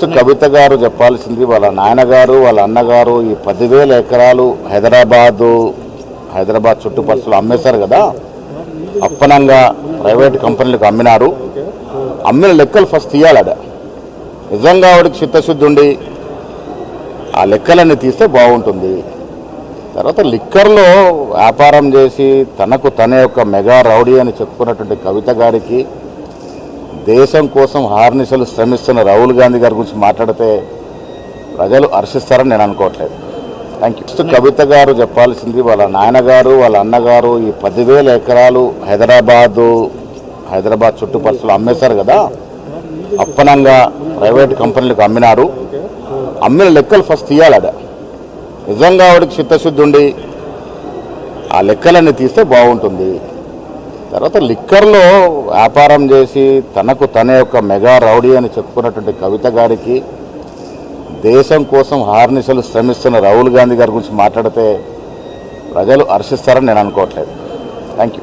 First కవిత గారు చెప్పాల్సింది వాళ్ళ నాయనగారు వాళ్ళ అన్నగారు ఈ పదివేల ఎకరాలు హైదరాబాదు హైదరాబాద్ చుట్టుపక్కల అమ్మేశారు కదా? అప్పనంగా ప్రైవేట్ కంపెనీలకు అమ్మినారు. అమ్మిన లెక్కలు ఫస్ట్ తీయాలడ నిజంగా ఆవిడకి చిత్తశుద్ధి ఉండి ఆ లెక్కలన్నీ తీస్తే బాగుంటుంది. తర్వాత లిక్కర్లో వ్యాపారం చేసి తనకు తన యొక్క మెగా రౌడీ అని చెప్పుకున్నటువంటి కవిత గారికి దేశం కోసం హార్నిశలు శ్రమిస్తున్న రాహుల్ గాంధీ గారి గురించి మాట్లాడితే ప్రజలు హర్షిస్తారని నేను అనుకోవట్లేదు. థ్యాంక్ యూ ఫస్ట్ కవిత గారు చెప్పాల్సింది వాళ్ళ నాయనగారు వాళ్ళ అన్నగారు ఈ పదివేల ఎకరాలు హైదరాబాదు హైదరాబాద్ చుట్టుపక్కల అమ్మేశారు కదా? అప్పనంగా ప్రైవేట్ కంపెనీలకు అమ్మినారు. అమ్మిన లెక్కలు ఫస్ట్ తీయాలడ నిజంగా ఆవిడకి చిత్తశుద్ధి ఉండి ఆ లెక్కలన్నీ తీస్తే బాగుంటుంది. తర్వాత లిక్కర్లో వ్యాపారం చేసి తనకు తన యొక్క మెగా రౌడీ అని చెప్పుకున్నటువంటి కవిత గారికి దేశం కోసం హార్నిసలు శ్రమిస్తున్న రాహుల్ గాంధీ గారి గురించి మాట్లాడితే ప్రజలు హర్షిస్తారని నేను అనుకోవట్లేదు. Thank you